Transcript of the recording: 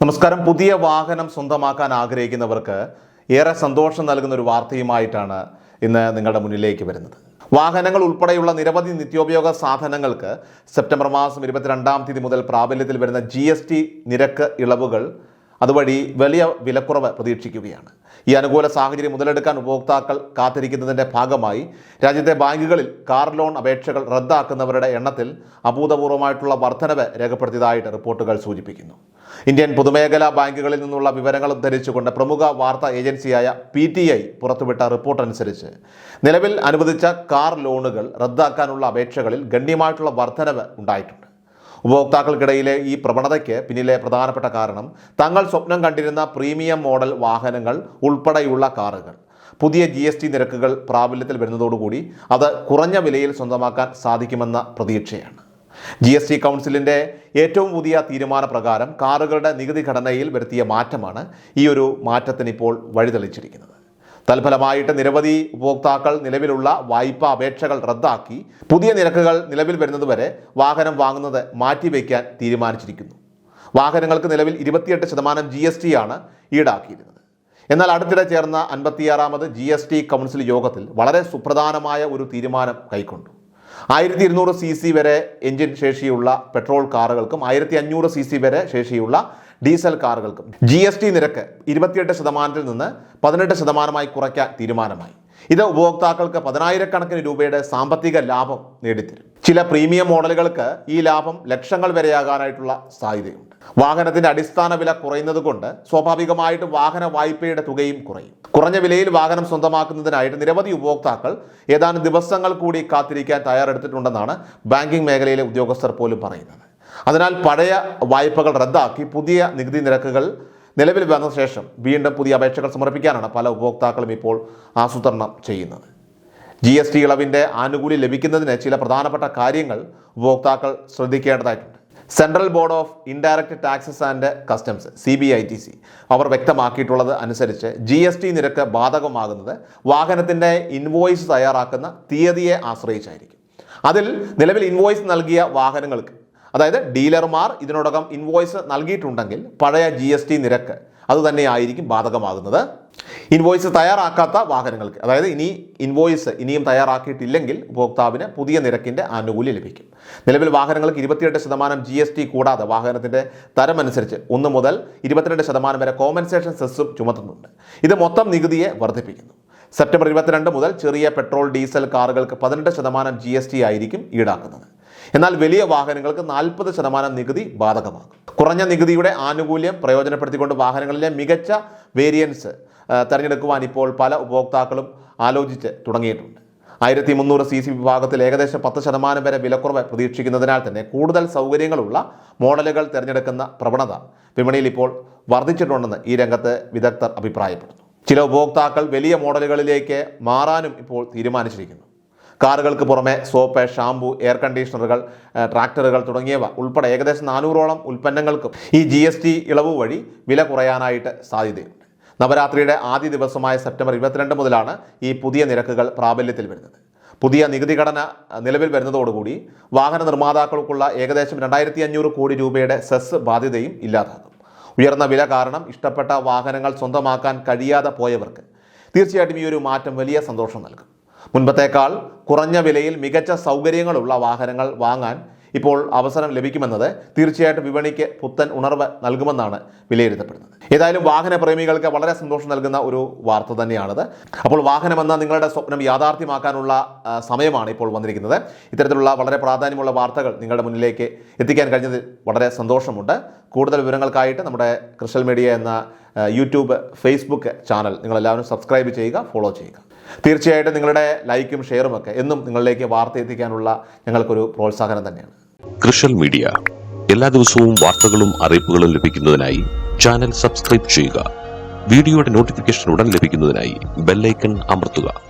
നമസ്കാരം. പുതിയ വാഹനം സ്വന്തമാക്കാൻ ആഗ്രഹിക്കുന്നവർക്ക് ഏറെ സന്തോഷം നൽകുന്ന ഒരു വാർത്തയുമായിട്ടാണ് ഇന്ന് നിങ്ങളുടെ മുന്നിലേക്ക് വരുന്നത്. വാഹനങ്ങൾ ഉൾപ്പെടെയുള്ള നിരവധി നിത്യോപയോഗ സാധനങ്ങൾക്ക് സെപ്റ്റംബർ മാസം ഇരുപത്തിരണ്ടാം തീയതി മുതൽ പ്രാബല്യത്തിൽ വരുന്ന ജി നിരക്ക് ഇളവുകൾ അതുവഴി വലിയ വിലക്കുറവ് പ്രതീക്ഷിക്കുകയാണ്. ഈ അനുകൂല സാഹചര്യം മുതലെടുക്കാൻ ഉപഭോക്താക്കൾ കാത്തിരിക്കുന്നതിന്റെ ഭാഗമായി രാജ്യത്തെ ബാങ്കുകളിൽ കാർ ലോൺ അപേക്ഷകൾ റദ്ദാക്കുന്നവരുടെ എണ്ണത്തിൽ അഭൂതപൂർവമായിട്ടുള്ള വർധനവ് രേഖപ്പെടുത്തിയതായിട്ട് റിപ്പോർട്ടുകൾ സൂചിപ്പിക്കുന്നു. ഇന്ത്യൻ പൊതുമേഖലാ ബാങ്കുകളിൽ നിന്നുള്ള വിവരങ്ങൾ ഉദ്ധരിച്ചുകൊണ്ട് പ്രമുഖ വാർത്താ ഏജൻസിയായ പി ടി ഐ പുറത്തുവിട്ട റിപ്പോർട്ട് അനുസരിച്ച് നിലവിൽ അനുവദിച്ച കാർ ലോണുകൾ റദ്ദാക്കാനുള്ള അപേക്ഷകളിൽ ഗണ്യമായിട്ടുള്ള വർധനവ് ഉണ്ടായിട്ടുണ്ട്. ഉപഭോക്താക്കൾക്കിടയിലെ ഈ പ്രവണതയ്ക്ക് പിന്നിലെ പ്രധാനപ്പെട്ട കാരണം തങ്ങൾ സ്വപ്നം കണ്ടിരുന്ന പ്രീമിയം മോഡൽ വാഹനങ്ങൾ ഉൾപ്പെടെയുള്ള കാറുകൾ. പുതിയ ജി എസ് ടി നിരക്കുകൾ പ്രാബല്യത്തിൽ വരുന്നതോടുകൂടി അത് കുറഞ്ഞ വിലയിൽ സ്വന്തമാക്കാൻ സാധിക്കുമെന്ന പ്രതീക്ഷയാണ്. ജി എസ് ടി കൗൺസിലിന്റെ ഏറ്റവും പുതിയ തീരുമാനപ്രകാരം കാറുകളുടെ നികുതി ഘടനയിൽ വരുത്തിയ മാറ്റമാണ് ഈ ഒരു മാറ്റത്തിന് ഇപ്പോൾ വഴിതെളിച്ചിരിക്കുന്നത്. തൽഫലമായിട്ട് നിരവധി ഉപഭോക്താക്കൾ നിലവിലുള്ള വായ്പാ അപേക്ഷകൾ റദ്ദാക്കി. പുതിയ നിരക്കുകൾ നിലവിൽ വരുന്നതുവരെ വാഹനം വാങ്ങുന്നത് മാറ്റിവെക്കാൻ തീരുമാനിച്ചിരിക്കുന്നു. വാഹനങ്ങൾക്ക് നിലവിൽ ഇരുപത്തിയെട്ട് ശതമാനം ജി എസ് ടി ആണ് ഈടാക്കിയിരുന്നത്. എന്നാൽ അടുത്തിടെ ചേർന്ന അൻപത്തിയാറാമത് ജി എസ് ടി കൗൺസിൽ യോഗത്തിൽ വളരെ സുപ്രധാനമായ ഒരു തീരുമാനം കൈക്കൊണ്ടു. ആയിരത്തി ഇരുന്നൂറ് സി സി വരെ എഞ്ചിൻ ശേഷിയുള്ള പെട്രോൾ കാറുകൾക്കും ആയിരത്തി അഞ്ഞൂറ് സി സി വരെ ശേഷിയുള്ള ഡീസൽ കാറുകൾക്കും ജി എസ് ടി നിരക്ക് ഇരുപത്തിയെട്ട് ശതമാനത്തിൽ നിന്ന് പതിനെട്ട് ശതമാനമായി കുറയ്ക്കാൻ തീരുമാനമായി. ഇത് ഉപഭോക്താക്കൾക്ക് പതിനായിരക്കണക്കിന് രൂപയുടെ സാമ്പത്തിക ലാഭം നേടിത്തരും. ചില പ്രീമിയം മോഡലുകൾക്ക് ഈ ലാഭം ലക്ഷങ്ങൾ വരെയാകാനായിട്ടുള്ള സാധ്യതയുണ്ട്. വാഹനത്തിന്റെ അടിസ്ഥാന വില കുറയുന്നത് കൊണ്ട് സ്വാഭാവികമായിട്ടും വാഹന വായ്പയുടെ തുകയും കുറയും. കുറഞ്ഞ വിലയിൽ വാഹനം സ്വന്തമാക്കുന്നതിനായിട്ട് നിരവധി ഉപഭോക്താക്കൾ ഏതാനും ദിവസങ്ങൾ കൂടി കാത്തിരിക്കാൻ തയ്യാറെടുത്തിട്ടുണ്ടെന്നാണ് ബാങ്കിംഗ് മേഖലയിലെ ഉദ്യോഗസ്ഥർ പോലും പറയുന്നത്. അതിനാൽ പഴയ വായ്പകൾ റദ്ദാക്കി പുതിയ നികുതി നിരക്കുകൾ നിലവിൽ വന്ന ശേഷം വീണ്ടും പുതിയ അപേക്ഷകൾ സമർപ്പിക്കാനാണ് പല ഉപഭോക്താക്കളും ഇപ്പോൾ ആസൂത്രണം ചെയ്യുന്നത്. ജി എസ് ടി ഇളവിന്റെ ആനുകൂല്യം ലഭിക്കുന്നതിന് ചില പ്രധാനപ്പെട്ട കാര്യങ്ങൾ ഉപഭോക്താക്കൾ ശ്രദ്ധിക്കേണ്ടതായിട്ടുണ്ട്. Central board of indirect taxes and customs C B I T C അവർ വ്യക്തമാക്കിയിട്ടുള്ളത് അനുസരിച്ച് ജി എസ് ടി നിരക്ക് ബാധകമാകുന്നത് വാഹനത്തിന്റെ ഇൻവോയ്സ് തയ്യാറാക്കുന്ന തീയതിയെ ആശ്രയിച്ചായിരിക്കും. അതിൽ നിലവിൽ ഇൻവോയ്സ് നൽകിയ വാഹനങ്ങൾക്ക് അതായത് ഡീലർമാർ ഇതിനോടകം ഇൻവോയ്സ് നൽകിയിട്ടുണ്ടെങ്കിൽ പഴയ ജി എസ് ടി നിരക്ക് അതുതന്നെയായിരിക്കും ബാധകമാകുന്നത്. ഇൻവോയ്സ് തയ്യാറാക്കാത്ത വാഹനങ്ങൾക്ക് അതായത് ഇനി ഇൻവോയ്സ് ഇനിയും തയ്യാറാക്കിയിട്ടില്ലെങ്കിൽ ഉപഭോക്താവിന് പുതിയ നിരക്കിന്റെ ആനുകൂല്യം ലഭിക്കും. നിലവിൽ വാഹനങ്ങൾക്ക് ഇരുപത്തിയെട്ട് ശതമാനം ജി എസ് ടി കൂടാതെ വാഹനത്തിന്റെ തരമനുസരിച്ച് ഒന്ന് മുതൽ ഇരുപത്തിരണ്ട് ശതമാനം വരെ കോമ്പൻസേഷൻ സെസ്സും ചുമത്തുന്നുണ്ട്. ഇത് മൊത്തം നികുതിയെ വർദ്ധിപ്പിക്കുന്നു. സെപ്റ്റംബർ ഇരുപത്തിരണ്ട് മുതൽ ചെറിയ പെട്രോൾ ഡീസൽ കാറുകൾക്ക് പതിനെട്ട് ശതമാനം ജി ആയിരിക്കും ഈടാക്കുന്നത്. എന്നാൽ വലിയ വാഹനങ്ങൾക്ക് നാൽപ്പത് ശതമാനം നികുതി ബാധകമാകും. കുറഞ്ഞ നികുതിയുടെ ആനുകൂല്യം പ്രയോജനപ്പെടുത്തിക്കൊണ്ട് വാഹനങ്ങളിലെ മികച്ച വേരിയൻസ് തിരഞ്ഞെടുക്കുവാൻ ഇപ്പോൾ പല ഉപഭോക്താക്കളും ആലോചിച്ച് തുടങ്ങിയിട്ടുണ്ട്. ആയിരത്തി മുന്നൂറ് സി സി വിഭാഗത്തിൽ ഏകദേശം പത്ത് ശതമാനം വരെ വിലക്കുറവ് പ്രതീക്ഷിക്കുന്നതിനാൽ തന്നെ കൂടുതൽ സൗകര്യങ്ങളുള്ള മോഡലുകൾ തിരഞ്ഞെടുക്കുന്ന പ്രവണത വിപണിയിൽ ഇപ്പോൾ വർദ്ധിച്ചിട്ടുണ്ടെന്ന് ഈ രംഗത്ത് വിദഗ്ധർ അഭിപ്രായപ്പെടുന്നു. ചില ഉപഭോക്താക്കൾ വലിയ മോഡലുകളിലേക്ക് മാറാനും ഇപ്പോൾ തീരുമാനിച്ചിരിക്കുന്നു. കാറുകൾക്ക് പുറമെ സോപ്പ് ഷാംപൂ എയർ കണ്ടീഷണറുകൾ ട്രാക്ടറുകൾ തുടങ്ങിയവ ഉൾപ്പെടെ ഏകദേശം നാനൂറോളം ഉൽപ്പന്നങ്ങൾക്കും ഈ ജി എസ് ടി ഇളവ് വഴി വില കുറയാനായിട്ട് സാധ്യതയുണ്ട്. നവരാത്രിയുടെ ആദ്യ ദിവസമായ സെപ്റ്റംബർ ഇരുപത്തിരണ്ട് മുതലാണ് ഈ പുതിയ നിരക്കുകൾ പ്രാബല്യത്തിൽ വരുന്നത്. പുതിയ നികുതി ഘടന നിലവിൽ വരുന്നതോടുകൂടി വാഹന നിർമ്മാതാക്കൾക്കുള്ള ഏകദേശം രണ്ടായിരത്തി അഞ്ഞൂറ് കോടി രൂപയുടെ സെസ് ബാധ്യതയും ഇല്ലാതാകും. ഉയർന്ന വില കാരണം ഇഷ്ടപ്പെട്ട വാഹനങ്ങൾ സ്വന്തമാക്കാൻ കഴിയാതെ പോയവർക്ക് തീർച്ചയായിട്ടും ഈ ഒരു മാറ്റം വലിയ സന്തോഷം നൽകും. മുൻപത്തേക്കാൾ കുറഞ്ഞ വിലയിൽ മികച്ച സൗകര്യങ്ങളുള്ള വാഹനങ്ങൾ വാങ്ങാൻ ഇപ്പോൾ അവസരം ലഭിക്കുമെന്നത് തീർച്ചയായിട്ടും വിപണിക്ക് പുത്തൻ ഉണർവ് നൽകുമെന്നാണ് വിലയിരുത്തപ്പെടുന്നത്. ഏതായാലും വാഹന പ്രേമികൾക്ക് വളരെ സന്തോഷം നൽകുന്ന ഒരു വാർത്ത തന്നെയാണിത്. അപ്പോൾ വാഹനമെന്ന നിങ്ങളുടെ സ്വപ്നം യാഥാർത്ഥ്യമാക്കാനുള്ള സമയമാണ് ഇപ്പോൾ വന്നിരിക്കുന്നത്. ഇത്തരത്തിലുള്ള വളരെ പ്രാധാന്യമുള്ള വാർത്തകൾ നിങ്ങളുടെ മുന്നിലേക്ക് എത്തിക്കാൻ കഴിഞ്ഞതിൽ വളരെ സന്തോഷമുണ്ട്. കൂടുതൽ വിവരങ്ങൾക്കായിട്ട് നമ്മുടെ ക്രിസ്റ്റൽ മീഡിയ എന്ന യൂട്യൂബ് ഫേസ്ബുക്ക് ചാനൽ നിങ്ങളെല്ലാവരും സബ്സ്ക്രൈബ് ചെയ്യുക ഫോളോ ചെയ്യുക. തീർച്ചയായിട്ടും നിങ്ങളുടെ ലൈക്കും ഷെയറും ഒക്കെ എന്നും നിങ്ങളിലേക്ക് വാർത്ത എത്തിക്കാനുള്ള ഞങ്ങൾക്കൊരു പ്രോത്സാഹനം തന്നെയാണ്. കൃഷൽ മീഡിയ. എല്ലാ ദിവസവും വാർത്തകളും അറിയിപ്പുകളും ലഭിക്കുന്നതിനായി ചാനൽ സബ്സ്ക്രൈബ് ചെയ്യുക. വീഡിയോയുടെ നോട്ടിഫിക്കേഷൻ ഉടൻ ലഭിക്കുന്നതിനായി ബെല്ലൈക്കൺ അമർത്തുക.